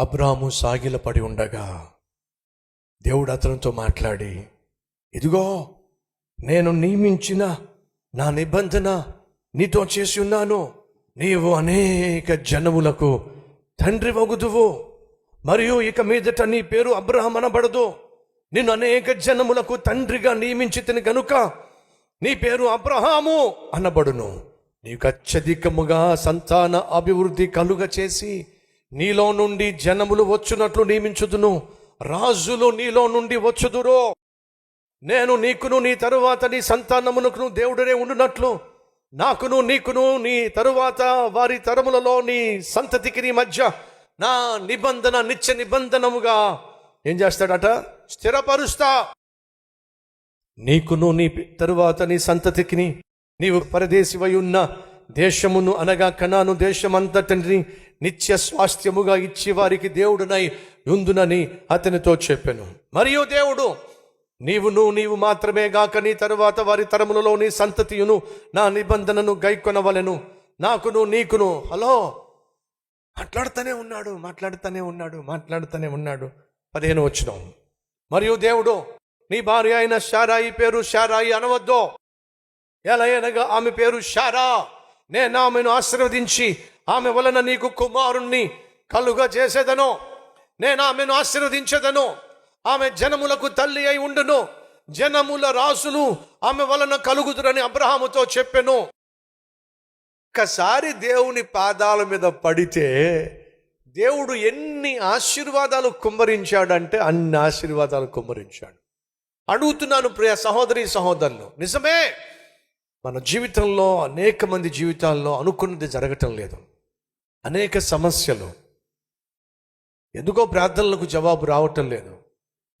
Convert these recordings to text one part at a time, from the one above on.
అబ్రాము సాగిలపడి ఉండగా దేవుడు అతనితో మాట్లాడి ఇదిగో నేను నియమించిన నా నిబంధన నీతో చేసి ఉన్నాను. నీవు అనేక జనములకు తండ్రి వగుదువు. మరియు ఇక మీదట నీ పేరు అబ్రహం అనబడదు. నిన్ను అనేక జనములకు తండ్రిగా నియమించి తిని గనుక నీ పేరు అబ్రహాము అనబడును. నీకు అత్యధికముగా సంతాన అభివృద్ధి కలుగ చేసి నీలో నుండి జనములు వచ్చునట్లు నియమించుదును. రాజులు నీలో నుండి వచ్చుదురో. నేను నీకును నీ తరువాత నీ సంతానమునకును దేవుడనే ఉండునట్లు. నాకును నీకును నీ తరువాత వారి తరములలో నీ సంతతికి నీ మధ్య నా నిబంధన నిత్య నిబంధనముగా ఏం చేస్తాడట? స్థిరపరుస్తా. నీకును నీ తరువాత నీ సంతతికిని నీవు పరదేశివై ఉన్న దేశమును అనగా కణాను దేశమంతటిని నిత్య స్వాస్థ్యముగా ఇచ్చి వారికి దేవుడునై ఉందునని అతనితో చెప్పాను. మరియు దేవుడు నీవును నీవు మాత్రమే గాక నీ తరువాత వారి తరములలో నీ సంతతియును నా నిబంధనను గైకొనవలను. నాకును నీకును హలో మాట్లాడుతూనే ఉన్నాడు మాట్లాడుతూనే ఉన్నాడు మాట్లాడుతూనే ఉన్నాడు. పదిహేను వచ్చిన మరియు దేవుడు నీ భార్య అయిన షారాయి పేరు షారాయి అనవద్దు. ఎలా అనగా ఆమె పేరు షారా. నేను ఆమెను ఆశీర్వదించి ఆమె వలన నీకు కుమారుణ్ణి కలుగా చేసేదను నేను ఆమెను ఆశీర్వదించేదను ఆమె జనములకు తల్లి అయి ఉండును. జనముల రాసులు ఆమె వలన కలుగుదురని అబ్రహాముతో చెప్పెను. ఒక్కసారి దేవుని పాదాల మీద పడితే దేవుడు ఎన్ని ఆశీర్వాదాలు కుమ్మరించాడంటే అన్ని ఆశీర్వాదాలు కుమ్మరించాడు. అడుగుతున్నాను ప్రియ సహోదరి సహోదరులు నిజమే. మన జీవితంలో అనేక మంది జీవితాల్లో అనుకున్నది జరగటం లేదు. అనేక సమస్యలు. ఎందుకో ప్రార్థనలకు జవాబు రావటం లేదు.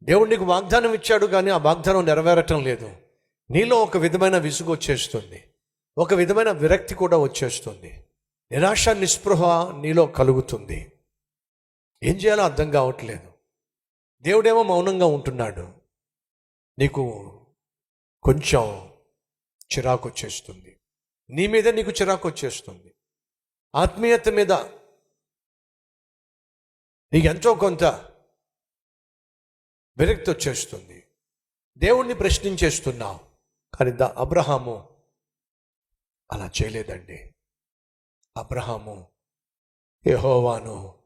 దేవుడు నీకు వాగ్దానం ఇచ్చాడు కానీ ఆ వాగ్దానం నెరవేరటం లేదు. నీలో ఒక విధమైన విసుగు వచ్చేస్తుంది. ఒక విధమైన విరక్తి కూడా వచ్చేస్తుంది. నిరాశ నిస్పృహ నీలో కలుగుతుంది. ఏం చేయాలో అర్థం కావట్లేదు. దేవుడేమో మౌనంగా ఉంటున్నాడు. నీకు కొంచెం చిరాకు వచ్చేస్తుంది. నీ మీద నీకు చిరాకు వచ్చేస్తుంది. ఆత్మీయత మీద నీకు ఎంతో కొంత విరక్తి వచ్చేస్తుంది. దేవుణ్ణి ప్రశ్నించేస్తున్నావు. కానీ ద అబ్రహాము అలా చేయలేదండి. అబ్రహాము యహోవాను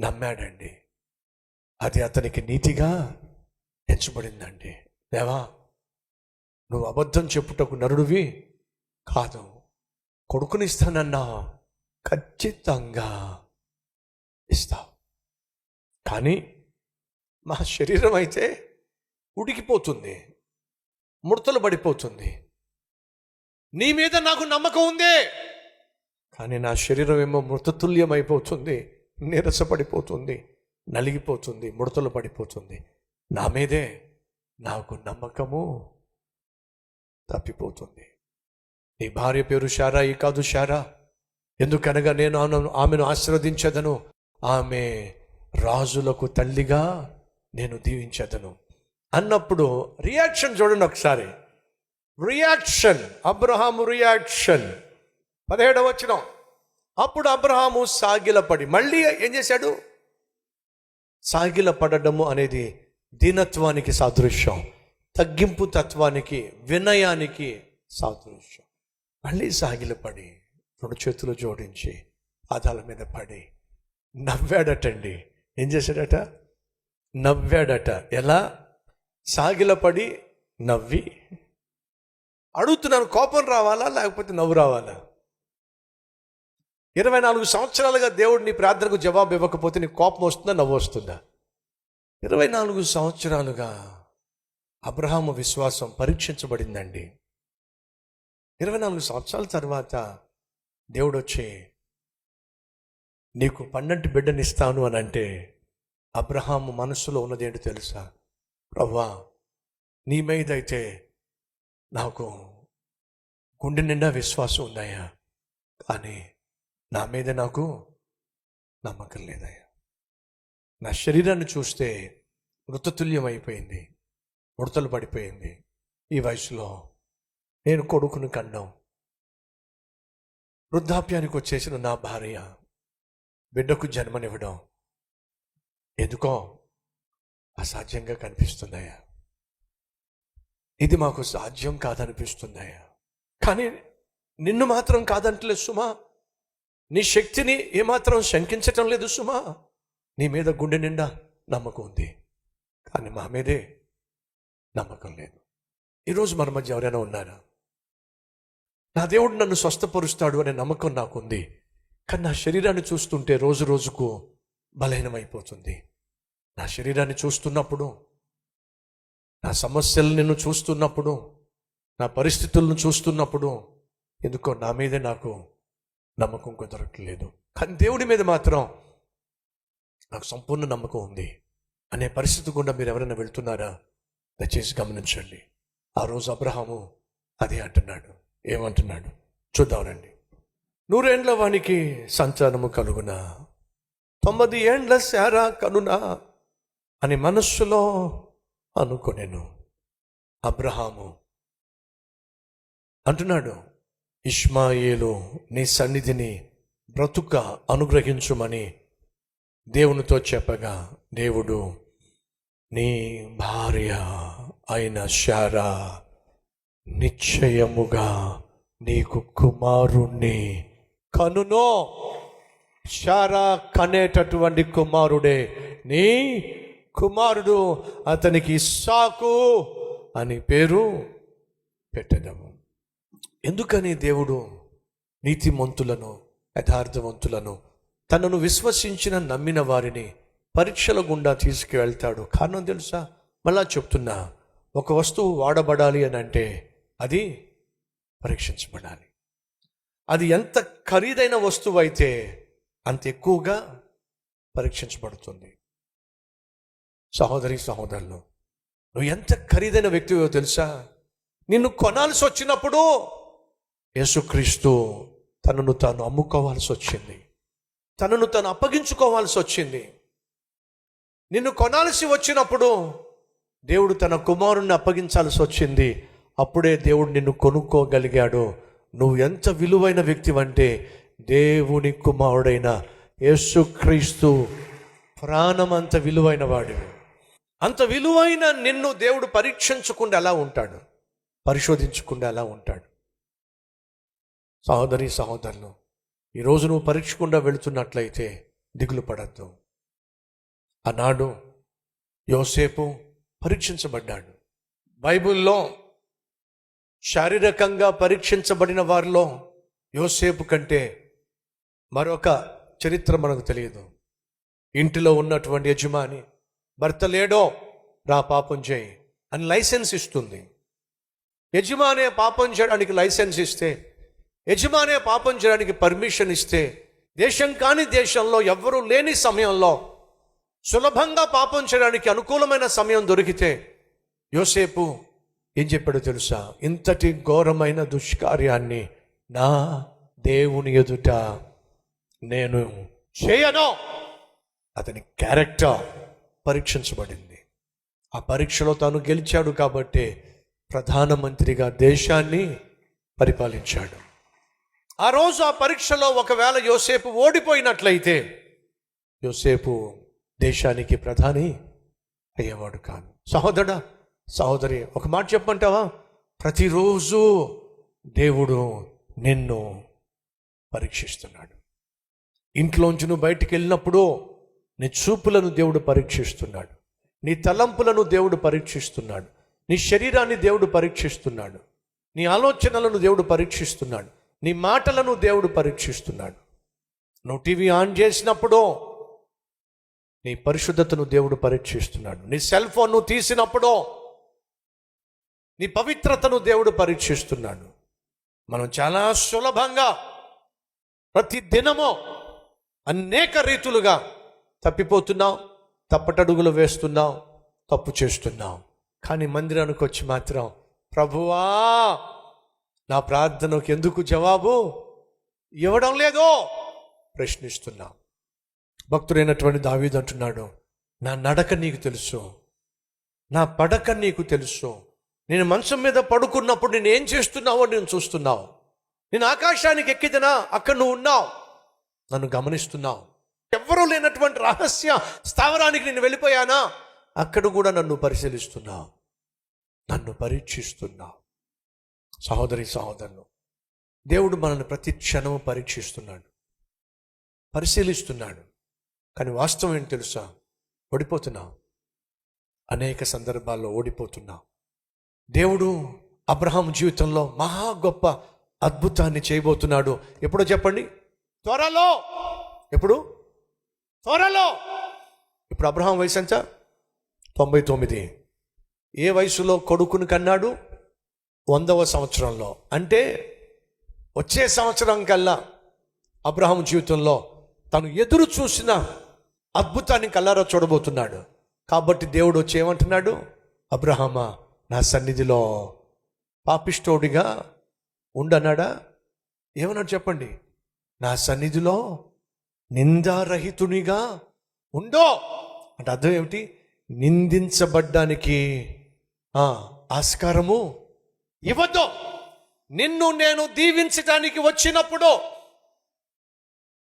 నమ్మాడండి. అది అతనికి నీతిగా ఎంచబడిందండి. దేవా నువ్వు అబద్ధం చెప్పుటకు నరుడివి కాదు. కొడుకునిస్తానన్నా ఖచ్చితంగా ఇస్తావు కానీ మా శరీరం అయితే ఉడికిపోతుంది ముడతలు పడిపోతుంది. నీ మీద నాకు నమ్మకం ఉంది. కానీ నా శరీరం ఏమో మృతతుల్యం అయిపోతుంది నీరసపడిపోతుంది నలిగిపోతుంది ముడతలు పడిపోతుంది. నా మీదే నాకు నమ్మకము తప్పిపోతుంది. నీ భార్య పేరు షారా ఈ కాదు షారా ఎందుకనగా నేను ఆమెను ఆమెను ఆశీర్వదించదను. ఆమె రాజులకు తల్లిగా నేను దీవించదను. అన్నప్పుడు రియాక్షన్ చూడండి ఒకసారి. రియాక్షన్ అబ్రహాము రియాక్షన్ పదిహేడవ వచ్చిన అప్పుడు అబ్రహాము సాగిలపడి మళ్ళీ ఏం చేశాడు? సాగిలపడము అనేది దీనత్వానికి సాదృశ్యం. తగ్గింపు తత్వానికి వినయానికి సాదృశ్యం. మళ్ళీ సాగిలపడి రెండు చేతులు జోడించి పాదాల మీద పడి నవ్వాడటండి. ఏం చేశాడట? నవ్వాడట. ఎలా? సాగిలపడి నవ్వి అడుగుతున్నాను కోపం రావాలా? లేకపోతే నవ్వు రావాలా? ఇరవై నాలుగు సంవత్సరాలుగా దేవుడు నీ ప్రార్థనకు జవాబు ఇవ్వకపోతే నీ కోపం వస్తుందా నవ్వు వస్తుందా? ఇరవై నాలుగు సంవత్సరాలుగా అబ్రహాము విశ్వాసం పరీక్షించబడిందండి. ఇరవై నాలుగు సంవత్సరాల తర్వాత దేవుడు వచ్చే నీకు పన్నెండు బిడ్డనిస్తాను అని అంటే అబ్రహాము మనసులో ఉన్నది తెలుసా? ప్రవ్వా నీ మీద అయితే నాకు గుండె నిండా విశ్వాసం ఉందయ్యా. కానీ నా మీద నాకు నమ్మకం లేదయ్యా. నా శరీరాన్ని చూస్తే మృతతుల్యం అయిపోయింది ముడతలు పడిపోయింది. ఈ వయసులో నేను కొడుకును కన్నాం. వృద్ధాప్యానికి వచ్చేసిన నా భార్య బిడ్డకు జన్మనివ్వడం ఎందుకో అసాధ్యంగా కనిపిస్తున్నాయా ఇది మాకు సాధ్యం కాదనిపిస్తుందయ్యా. కానీ నిన్ను మాత్రం కాదంటలేదు సుమా. నీ శక్తిని ఏమాత్రం శంకించటం లేదు సుమా. నీ మీద గుండె నిండా నమ్మకం ఉంది. కానీ మా మీదే నమ్మకం లేదు. ఈరోజు మన మధ్య ఎవరైనా ఉన్నారా? నా దేవుడు నన్ను స్వస్థపరుస్తాడు అనే నమ్మకం నాకుంది. కానీ నా శరీరాన్ని చూస్తుంటే రోజు రోజుకు బలహీనమైపోతుంది. నా శరీరాన్ని చూస్తున్నప్పుడు నా సమస్యలు నిన్ను చూస్తున్నప్పుడు నా పరిస్థితులను చూస్తున్నప్పుడు ఎందుకో నా మీదే నాకు నమ్మకం కుదరట్లేదు. కానీ దేవుడి మీద మాత్రం నాకు సంపూర్ణ నమ్మకం ఉంది. అనే పరిస్థితి గుండా మీరు ఎవరైనా వెళ్తున్నారా? దయచేసి గమనించండి. ఆ రోజు అబ్రహాము అదే అంటున్నాడు. ఏమంటున్నాడు? చూద్దామండి నూరేండ్ల వానికి సంతానము కలుగునా? తొమ్మిది ఏండ్ల శారా కనునా? అని మనస్సులో అనుకొనెను అబ్రహాము. అంటున్నాడు ఇష్మాయేలు నీ సన్నిధిని బ్రతుక అనుగ్రహించుమని దేవునితో చెప్పగా దేవుడు నీ భార్య అయిన శారా నిశ్చయముగా నీకు కుమారుణ్ణి కనునో. శారా కనేటటువంటి కుమారుడే నీ కుమారుడు అతనికి సాకు అని పేరు పెట్టదము. ఎందుకని దేవుడు నీతిమంతులను యథార్థవంతులను తనను విశ్వసించిన నమ్మిన వారిని పరీక్షల గుండా తీసుకువెళ్తాడు. కారణం తెలుసా? మళ్ళా చెప్తున్నా ఒక వస్తువు వాడబడాలి అని అంటే అది పరీక్షించబడాలి. అది ఎంత ఖరీదైన వస్తువు అయితే అంత ఎక్కువగా పరీక్షించబడుతుంది. సహోదరి సహోదరులు నువ్వు ఎంత ఖరీదైన వ్యక్తివో తెలుసా? నిన్ను కొనాల్సి వచ్చినప్పుడు యేసుక్రీస్తు తనను తాను అమ్ముకోవాల్సి వచ్చింది. తనను తాను అప్పగించుకోవాల్సి వచ్చింది. నిన్ను కొనాల్సి వచ్చినప్పుడు దేవుడు తన కుమారుణ్ణి అప్పగించాల్సి వచ్చింది. అప్పుడే దేవుడు నిన్ను కొనుక్కోగలిగాడు. నువ్వు ఎంత విలువైన వ్యక్తివంటే దేవుని కుమారుడైన యేసుక్రీస్తు ప్రాణం అంత విలువైన వాడివి. అంత విలువైన నిన్ను దేవుడు పరీక్షించకుండా ఎలా ఉంటాడు? పరిశోధించకుండా ఎలా ఉంటాడు? సహోదరి సహోదరులు ఈరోజు నువ్వు పరీక్షకుండా వెళుతున్నట్లయితే దిగులు పడద్దు. ఆనాడు యోసేపు పరీక్షించబడ్డాడు. బైబిల్లో శారీరకంగా పరీక్షించబడిన వారిలో యోసేపు కంటే మరొక చరిత్ర మనకు తెలియదు. ఇంటిలో ఉన్నటువంటి యజమాని భర్త లేడో రా పాపం చేయి అని లైసెన్స్ ఇస్తుంది. యజమానే పాపం చేయడానికి లైసెన్స్ ఇస్తే యజమానే పాపం చేయడానికి పర్మిషన్ ఇస్తే దేశం కాని దేశంలో ఎవ్వరూ లేని సమయంలో సులభంగా పాపం చేయడానికి అనుకూలమైన సమయం దొరికితే యోసేపు ఏం చెప్పాడో తెలుసా? ఇంతటి ఘోరమైన దుష్కార్యాన్ని నా దేవుని ఎదుట నేను చేయను. అతని క్యారెక్టర్ పరీక్షించబడింది. ఆ పరీక్షలో తాను గెలిచాడు కాబట్టి ప్రధానమంత్రిగా దేశాన్ని పరిపాలించాడు. ఆ రోజు ఆ పరీక్షలో ఒకవేళ యోసేపు ఓడిపోయినట్లయితే యోసేపు దేశానికి ప్రధాని అయ్యేవాడు కాదు. సహోదరుడా సహోదరి ఒక మాట చెప్పమంటావా? ప్రతిరోజు దేవుడు నిన్ను పరీక్షిస్తున్నాడు. ఇంట్లోంచి నువ్వు బయటికి వెళ్ళినప్పుడు నీ చూపులను దేవుడు పరీక్షిస్తున్నాడు. నీ తలంపులను దేవుడు పరీక్షిస్తున్నాడు. నీ శరీరాన్ని దేవుడు పరీక్షిస్తున్నాడు. నీ ఆలోచనలను దేవుడు పరీక్షిస్తున్నాడు. నీ మాటలను దేవుడు పరీక్షిస్తున్నాడు. నువ్వు టీవీ ఆన్ చేసినప్పుడు నీ పరిశుద్ధతను దేవుడు పరీక్షిస్తున్నాడు. నీ సెల్ ఫోన్ నువ్వు తీసినప్పుడు నీ పవిత్రతను దేవుడు పరీక్షిస్తున్నాడు. మనం చాలా సులభంగా ప్రతి దినము అనేక రీతులుగా తప్పిపోతున్నాం తప్పటడుగులు వేస్తున్నాం తప్పు చేస్తున్నాం. కానీ మందిరానికి వచ్చి మాత్రం ప్రభువా నా ప్రార్థనకు ఎందుకు జవాబు ఇవ్వడం లేదో ప్రశ్నిస్తున్నాం. భక్తుడైనటువంటి దావీదు అంటున్నాడు నా నడక నీకు తెలుసు నా పడక నీకు తెలుసు నేను మంచం మీద పడుకున్నప్పుడు నేను ఏం చేస్తున్నావో నేను చూస్తున్నావు. నేను ఆకాశానికి ఎక్కిదనా అక్కడ నువ్వు ఉన్నావు. నన్ను గమనిస్తున్నావు. ఎవ్వరూ లేనటువంటి రహస్య స్థావరానికి నేను వెళ్ళిపోయానా? అక్కడ కూడా నన్ను పరిశీలిస్తున్నావు. నన్ను పరీక్షిస్తున్నావు. సహోదరి సహోదరులు దేవుడు మనల్ని ప్రతి క్షణం పరీక్షిస్తున్నాడు. పరిశీలిస్తున్నాడు. కానీ వాస్తవం ఏంటి తెలుసా? ఓడిపోతున్నావు. అనేక సందర్భాల్లో ఓడిపోతున్నావు. దేవుడు అబ్రహాం జీవితంలో మహా గొప్ప అద్భుతాన్ని చేయబోతున్నాడు. ఎప్పుడో చెప్పండి? త్వరలో. ఎప్పుడు? త్వరలో. ఇప్పుడు అబ్రహాం వయసు ఎంత? తొంభై తొమ్మిది. ఏ వయసులో కొడుకుని కన్నాడు? వందవ సంవత్సరంలో. అంటే వచ్చే సంవత్సరం కల్లా అబ్రహాం జీవితంలో తను ఎదురు చూసిన అద్భుతాన్ని కల్లారా చూడబోతున్నాడు. కాబట్టి దేవుడు వచ్చి ఏమంటున్నాడు? అబ్రహామా నా సన్నిధిలో పాపిష్టోడిగా ఉండన్నాడా ఏమన్నాడు చెప్పండి? నా సన్నిధిలో నిందారహితునిగా ఉండో! అంటే అర్థం ఏమిటి? నిందించబడ్డానికి ఆస్కారము ఇవ్వద్దు! నిన్ను నేను దీవించడానికి వచ్చినప్పుడు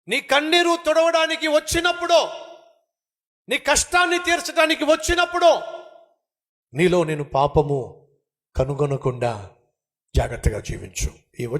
నీ కన్నీరు తుడవడానికి వచ్చినప్పుడు నీ కష్టాన్ని తీర్చడానికి వచ్చినప్పుడు నీలో నేను పాపము కనుగొనకుండా జాగ్రత్తగా జీవించు. ఈ వచ్చిన